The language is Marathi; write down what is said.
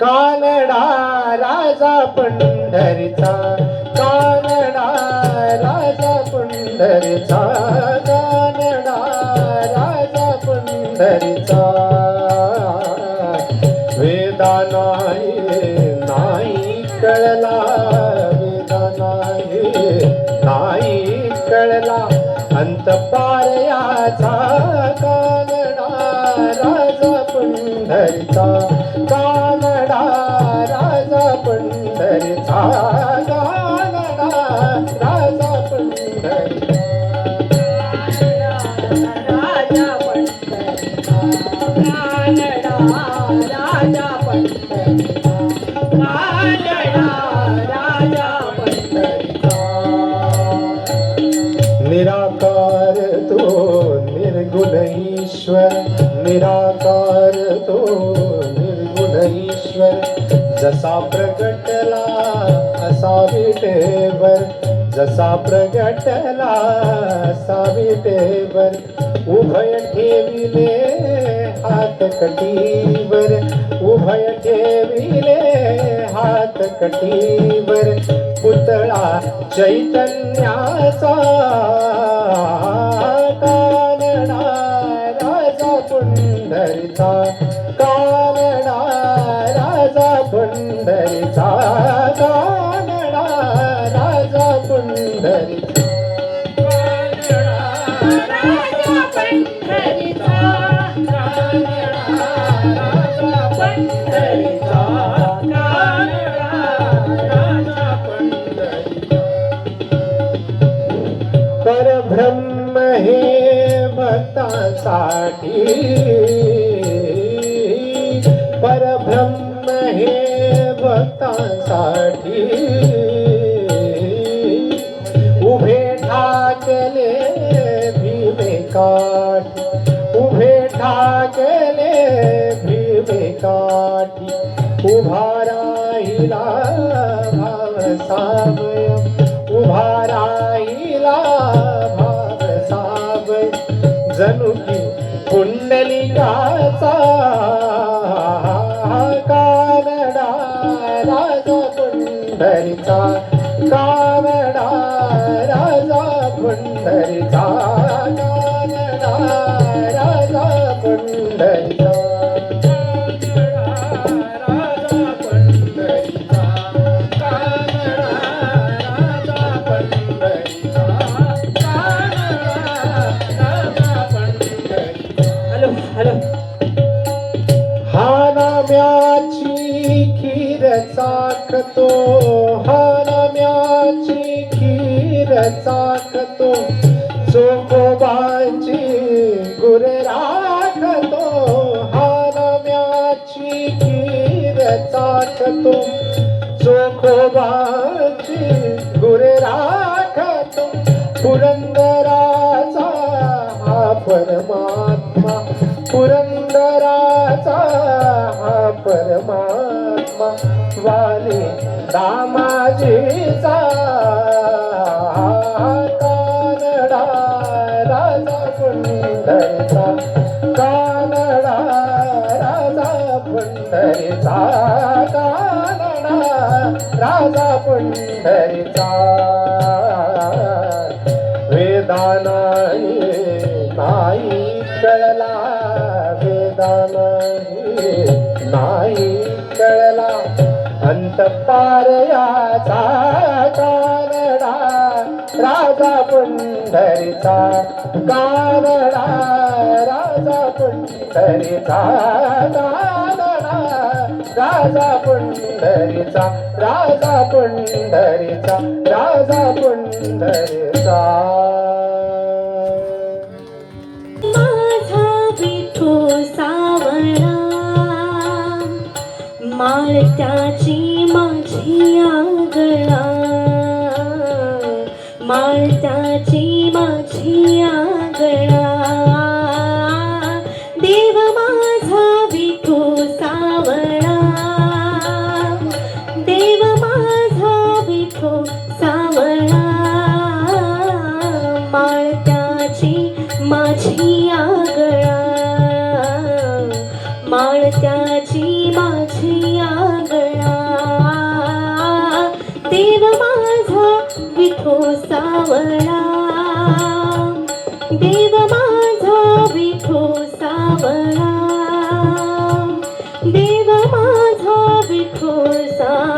कानडा राजा पंढरीचा कानडा राजा पंढरीचा कानडा राजा पंढरीचा. वेदा नाही नाही कळला वेदा नाही नाही कळला. अंत पारयाचा कानडा राजा पंढरीचा का निराकार तो निर्गुण ईश्वर निराकार तो निर्गुण ईश्वर जसा प्रगटला असा विटेवर जसा प्रगटला असा विटेवर उभय ठेविले हात कटीवर उभय ठेविले हात कटीवर पुतळा चैतन्याचा कानडा राजा पुंडरीचा कानडा राजा पुंडरीचा कानडा राजा पुंडरीचा. साठी. परब्रह्म हे भक्तांसाठी. उभे ठाकले भीमे उभे ठाकले भीमे उभा राहिला भाव पंढरीचा कानडा राजा पंढरीचा कानडा राजा पंढरीचा चोकोबाची गुर राखतो हा खीर चाखतो चोखोबाची गुर राखतो पुरंदराचा हा परमात्मा पुरंदराचा हा परमात्मा. वाले दामाजीचा पुंडरीचा कानडा राजा पुंडरीचा कानडा राजा पुंडरीचा वेदा नाही नाही कळला वेदाना नाही नाही कळला. अंत पारयाचा पुंडरीचा कानडा राजा पुंडरीचा कानडा राजा पुंडरीचा राजा पुंडरीचा राजा पुंडरीचा. माझा विठू सावळा माळत्याची माझी आगळा. माळत्याची माझी आगळा. देव माझा विठू सावळा. देव माझा विठू सावळा. माळत्याची माझी आगळा. माळत्याची माझी सावळा देव माझा विठो सावळा देव माझा विठो सावळा